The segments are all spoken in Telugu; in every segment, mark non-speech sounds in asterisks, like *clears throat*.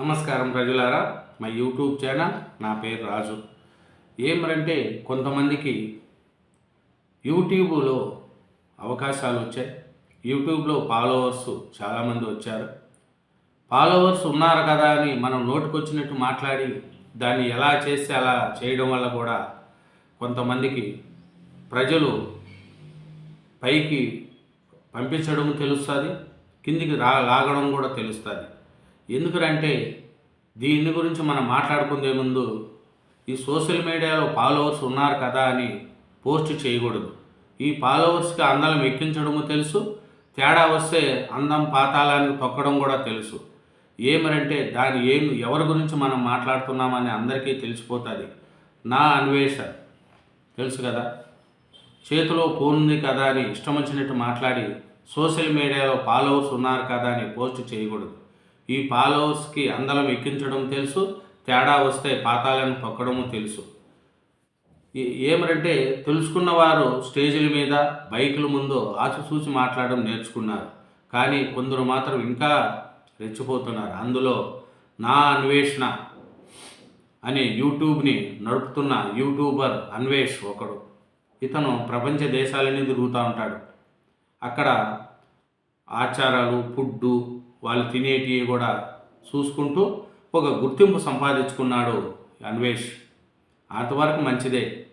నమస్కారం ప్రజలారా. మా యూట్యూబ్ ఛానల్ నా పేరు రాజు. ఏమరంటే కొంతమందికి యూట్యూబ్లో అవకాశాలు వచ్చాయి. యూట్యూబ్లో ఫాలోవర్స్ చాలామంది వచ్చారు. ఫాలోవర్స్ ఉన్నారు కదా అని మనం నోటుకొచ్చినట్టు మాట్లాడి దాన్ని ఎలా చేస్తే అలా చేయడం వల్ల కూడా కొంతమందికి ప్రజలు పైకి పంపించడం తెలుస్తుంది కిందికి రా లాగడం కూడా తెలుస్తుంది. ఎందుకంటే దీని గురించి మనం మాట్లాడుకుందే ముందు ఈ సోషల్ మీడియాలో ఫాలోవర్స్ ఉన్నారు కదా అని పోస్ట్ చేయకూడదు. ఈ ఫాలోవర్స్కి అందాలను ఎక్కించడము తెలుసు తేడా వస్తే అందం పాతాళానికి తొక్కడం కూడా తెలుసు. ఏమరంటే దాని ఏం ఎవరి గురించి మనం మాట్లాడుతున్నామని అందరికీ తెలిసిపోతుంది. నా అన్వేష తెలుసు కదా? చేతిలో ఫోన్ ఉంది కదా అని ఇష్టం వచ్చినట్టు మాట్లాడి సోషల్ మీడియాలో ఫాలోవర్స్ ఉన్నారు కదా అని పోస్ట్ చేయకూడదు. ఈ ఫాలోవర్స్కి అందలం ఎక్కించడం తెలుసు తేడా వస్తే పాతాలను తొక్కడము తెలుసు. ఏ- ఏమరంటే తెలుసుకున్న వారు స్టేజీల మీద బైకుల ముందు ఆచిసూచి మాట్లాడడం నేర్చుకున్నారు. కానీ కొందరు మాత్రం ఇంకా రెచ్చిపోతున్నారు. అందులో నా అన్వేషణ అనే యూట్యూబ్ని నడుపుతున్న యూట్యూబర్ అన్వేష్ ఒకడు. ఇతను ప్రపంచ దేశాలని తిరుగుతూ ఉంటాడు. అక్కడ ఆచారాలు ఫుడ్డు వాళ్ళు తినేటివి కూడా చూసుకుంటూ ఒక గుర్తింపు సంపాదించుకున్నాడు అన్వేష్. అంతవరకు మంచిదే.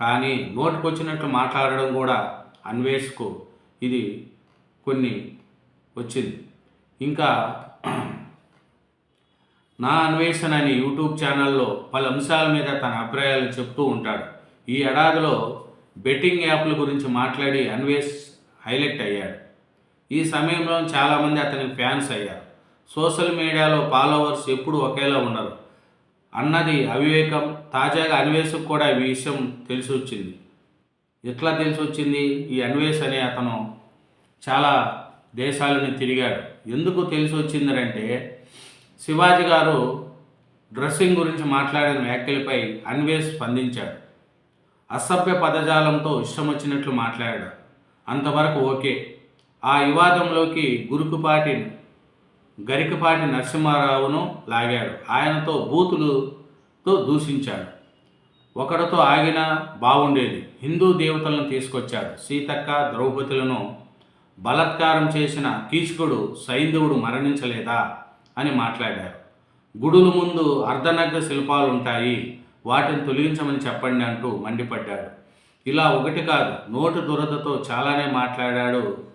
కానీ నోటికొచ్చినట్లు మాట్లాడడం కూడా అన్వేష్కు ఇది కొన్ని వచ్చింది. ఇంకా నా అన్వేషణ అనే యూట్యూబ్ ఛానల్లో పలు అంశాల మీద తన అభిప్రాయాలు చెప్తూ ఉంటాడు. ఈ ఏడాదిలో బెట్టింగ్ యాప్ల గురించి మాట్లాడి అన్వేష్ హైలైట్ అయ్యాడు. ఈ సమయంలో చాలామంది అతనికి ఫ్యాన్స్ అయ్యారు. సోషల్ మీడియాలో ఫాలోవర్స్ ఎప్పుడు ఒకేలా ఉండరు అన్నది అవివేకం తాజాగా అన్వేషకు కూడా ఈ విషయం తెలిసి వచ్చింది ఎట్లా తెలిసి వచ్చింది ఈ అన్వేష్ అనే అతను చాలా దేశాలను తిరిగాడు. ఎందుకు తెలిసి వచ్చిందంటే శివాజీ గారు డ్రెస్సింగ్ గురించి మాట్లాడిన వ్యాఖ్యలపై అన్వేష్ స్పందించాడు. అసభ్య పదజాలంతో ఇష్టం వచ్చినట్లు మాట్లాడాడు. అంతవరకు ఓకే. ఆ వివాదంలోకి గురుకుపాటి గరికపాటి నరసింహారావును లాగాడు. ఆయనతో బూతులుతో దూషించాడు. ఒకడితో ఆగినా బాగుండేది హిందూ దేవతలను తీసుకొచ్చాడు. సీతక్క ద్రౌపదులను బలత్కారం చేసిన కీచకుడు సైంధవుడు మరణించలేదా అని మాట్లాడారు. గుడుల ముందు అర్ధనగ్న శిల్పాలు ఉంటాయి వాటిని తొలగించమని చెప్పండి అంటూ మండిపడ్డాడు. ఇలా ఒకటి కాదు నోటు దురదతో చాలానే మాట్లాడాడు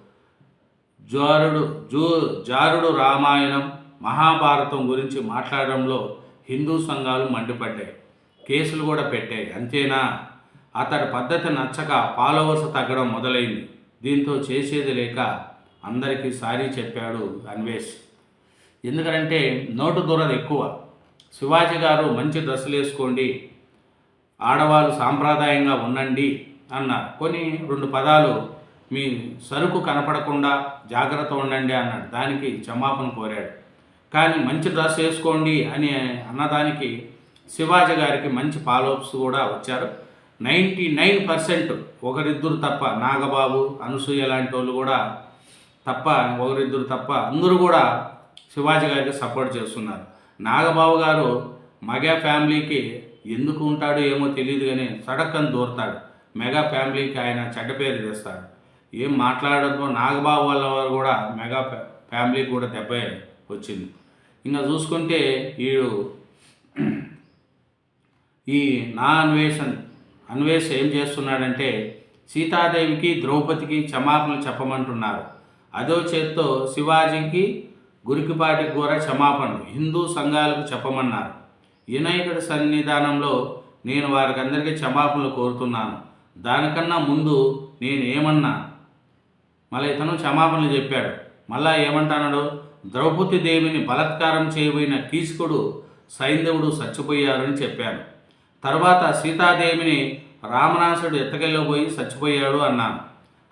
జారుడు జూ జారుడు రామాయణం మహాభారతం గురించి మాట్లాడడంలో హిందూ సంఘాలు మండిపడ్డాయి. కేసులు కూడా పెట్టాయి. అంతేనా? అతడి పద్ధతి నచ్చక ఫాలోవర్స్ తగ్గడం మొదలైంది. దీంతో చేసేది లేక అందరికీ సారీ చెప్పాడు అన్వేష్. ఎందుకంటే నోటు దూరం ఎక్కువ. శివాజీ గారు మంచి డ్రెస్సులు వేసుకోండి ఆడవాళ్ళు సాంప్రదాయంగా ఉండండి అన్నారు. కొన్ని రెండు పదాలు మీ సరుకు కనపడకుండా జాగ్రత్త ఉండండి అన్నాడు. దానికి క్షమాపణ కోరాడు. కానీ మంచి డ్రెస్ వేసుకోండి అని అన్నదానికి శివాజీ గారికి మంచి ఫాలోఅప్స్ కూడా వచ్చారు. నైంటీ నైన్ పర్సెంట్ ఒకరిద్దరు తప్ప నాగబాబు అనసూయ లాంటి వాళ్ళు కూడా తప్ప ఒకరిద్దరు తప్ప అందరూ కూడా శివాజీ గారికి సపోర్ట్ చేస్తున్నారు. నాగబాబు గారు మెగా ఫ్యామిలీకి ఎందుకు ఉంటాడో ఏమో తెలియదు కానీ సడక్కని దూరతాడు. మెగా ఫ్యామిలీకి ఆయన చెడ్డ పేరు తెస్తాడు. ఏం మాట్లాడడంతో నాగబాబు వాళ్ళ వారు కూడా మెగా ఫ్యా- ఫ్యామిలీకి కూడా దెబ్బ వచ్చింది ఇంకా చూసుకుంటే వీడు *clears throat* ఈ నా అన్వేషణ అన్వేష్ ఏం చేస్తున్నాడంటే సీతాదేవికి ద్రౌపదికి క్షమాపణలు చెప్పమంటున్నారు. అదో చేత్తో శివాజీకి గురికిపాటికి కూడా క్షమాపణలు హిందూ సంఘాలకు చెప్పమన్నారు. వినాయకుడి సన్నిధానంలో నేను వారికి అందరికీ క్షమాపణలు కోరుతున్నాను. దానికన్నా ముందు నేను ఏమన్నా మళ్ళీ ఇతను క్షమాపణలు చెప్పాడు. మళ్ళా ఏమంటాడు ద్రౌపది దేవిని బలత్కారం చేయబోయిన కీచకుడు సైంధవుడు చచ్చిపోయారని చెప్పాను. తర్వాత సీతాదేవిని రామనాసుడు ఎత్తకెళ్ళబోయి చచ్చిపోయాడు అన్నాను.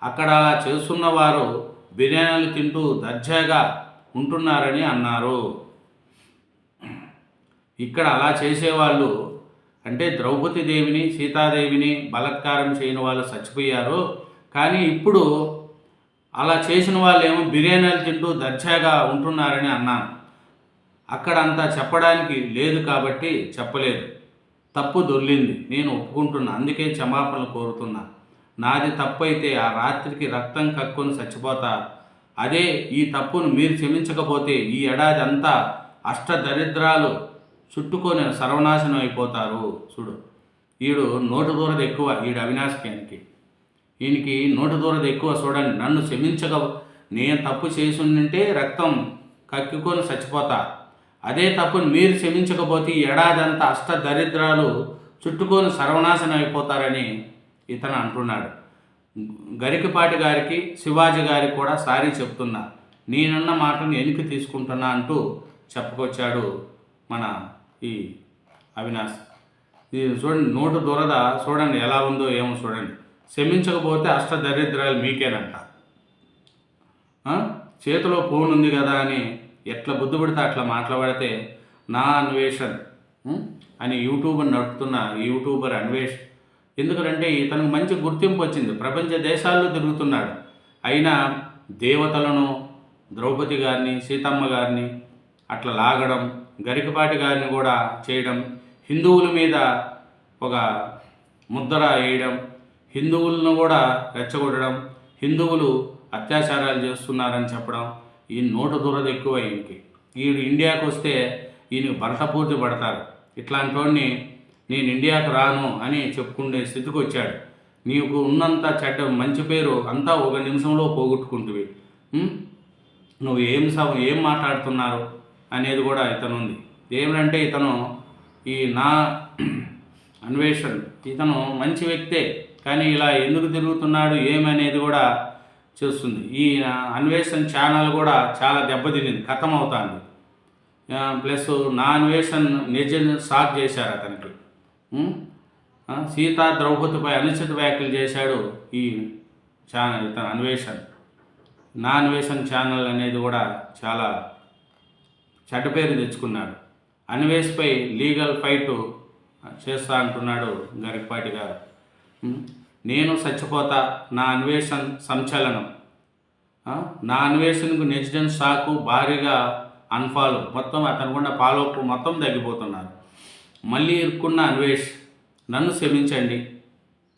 అక్కడ అలా చేస్తున్న వారు బిర్యానీలు తింటూ దర్జాగా ఉంటున్నారని అన్నారు. ఇక్కడ అలా చేసేవాళ్ళు అంటే ద్రౌపది దేవిని సీతాదేవిని బలత్కారం చేయని వాళ్ళు చచ్చిపోయారు. కానీ ఇప్పుడు అలా చేసిన వాళ్ళు ఏమో బిర్యానీలు తింటూ దర్జాగా ఉంటున్నారని అన్నాను. అక్కడ అంతా చెప్పడానికి లేదు కాబట్టి చెప్పలేదు. తప్పు దొర్లింది. నేను ఒప్పుకుంటున్నా. అందుకే క్షమాపణలు కోరుతున్నా. నాది తప్పు అయితే ఆ రాత్రికి రక్తం కక్కుని చచ్చిపోతా. అదే ఈ తప్పును మీరు క్షమించకపోతే ఈ ఏడాది అంతా అష్ట దరిద్రాలు చుట్టుకొని సర్వనాశనం అయిపోతారు. చూడు. ఈడు నోటు దూరది ఎక్కువ ఈడు అవినాశకానికి ఈయనకి నోటు దూరది ఎక్కువ చూడండి. నన్ను క్షమించక నేను తప్పు చేసుంటే రక్తం కక్కుకొని చచ్చిపోతా. అదే తప్పును మీరు క్షమించకపోతే ఏడాదంతా అష్ట దరిద్రాలు చుట్టుకొని సర్వనాశనం అయిపోతారని ఇతను అంటున్నాడు. గరికపాటి గారికి శివాజీ గారికి కూడా సారీ చెప్తున్నా. నేనున్న మాటను వెనక్కి తీసుకుంటున్నా అంటూ చెప్పుకొచ్చాడు మన ఈ అవినాష్. ఇది చూడండి నోటు దురద చూడండి ఎలా ఉందో ఏమో చూడండి. క్షమించకపోతే అష్ట దరిద్రాలు మీకేనంట చేతిలో ఫోన్ ఉంది కదా అని ఎట్లా బుద్ధి పడితే అట్లా మాట్లాడితే నా అన్వేషణ్ అని యూట్యూబర్ నడుపుతున్న ఈ యూట్యూబర్ అన్వేష్. ఎందుకంటే ఇతనికి మంచి గుర్తింపు వచ్చింది. ప్రపంచ దేశాల్లో తిరుగుతున్నాడు. అయినా దేవతలను ద్రౌపది గారిని సీతమ్మ గారిని అట్లా లాగడం గరికపాటి గారిని కూడా చేయడం హిందువుల మీద ఒక ముద్ర వేయడం హిందువులను కూడా రెచ్చగొట్టడం హిందువులు అత్యాచారాలు చేస్తున్నారని చెప్పడం ఈ నోటు దురద ఎక్కువ ఈయనకి ఈయన ఇండియాకు వస్తే ఈయన భరతపూర్తి పడతారు. ఇట్లాంటి వాడిని నేను ఇండియాకు రాను అని చెప్పుకునే స్థితికి వచ్చాడు. నీకు ఉన్నంత చెడ్డ మంచి పేరు అంతా ఒక నిమిషంలో పోగొట్టుకుంటువి. నువ్వు ఏం స ఏం మాట్లాడుతున్నారు అనేది కూడా ఇతను ఉంది ఏమిటంటే ఇతను ఈ నా *clears throat* అన్వేషణ్ ఇతను మంచి వ్యక్తే. కానీ ఇలా ఎందుకు తిరుగుతున్నాడు ఏమనేది కూడా చూస్తుంది. ఈ అన్వేషణ ఛానల్ కూడా చాలా దెబ్బతినింది కథం అవుతుంది ప్లస్ నా అన్వేషణ నిజం షాక్ చేశారు అతనికి. సీతా ద్రౌపదిపై అనుచిత వ్యాఖ్యలు చేశాడు ఈ ఛానల్ ఇతను అన్వేషణ్. నా అన్వేషణ్ ఛానల్ అనేది కూడా చాలా చెడ్డ పేరు తెచ్చుకున్నాడు. అన్వేష్పై లీగల్ ఫైట్ చేస్తా అంటున్నాడు గరికపాటి గారు. నేను చచ్చిపోతా నా అన్వేషణ సంచలనం. నా అన్వేషణకు నెక్స్ట్ షాకు భారీగా అన్ఫాలో మొత్తం అతను కూడా ఫాలో మొత్తం తగ్గిపోతున్నారు. మళ్ళీ ఇరుక్కున్న అన్వేష్ నన్ను క్షమించండి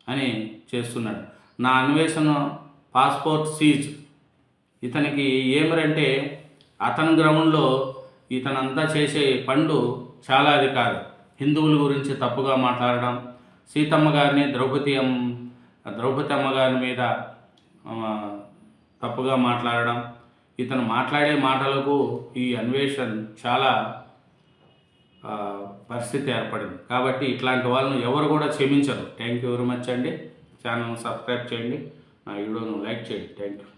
అని చేస్తున్నాడు. నా అన్వేషణ పాస్పోర్ట్ సీజ్ ఇతనికి ఏమరంటే అతని గ్రౌండ్లో ఇతనంతా చేసే పండు చాలా అది కాదు. హిందువుల గురించి తప్పుగా మాట్లాడడం సీతమ్మ గారిని ద్రౌపది ద్రౌపది అమ్మగారి మీద తప్పుగా మాట్లాడడం ఇతను మాట్లాడే మాటలకు ఈ అన్వేషణ్ చాలా పరిస్థితి ఏర్పడింది. కాబట్టి ఇట్లాంటి వాళ్ళని ఎవరు కూడా క్షమించరు. థ్యాంక్ యూ వెరీ మచ్ అండి. ఛానల్ సబ్స్క్రైబ్ చేయండి. నా వీడియోను లైక్ చేయండి. Thank you.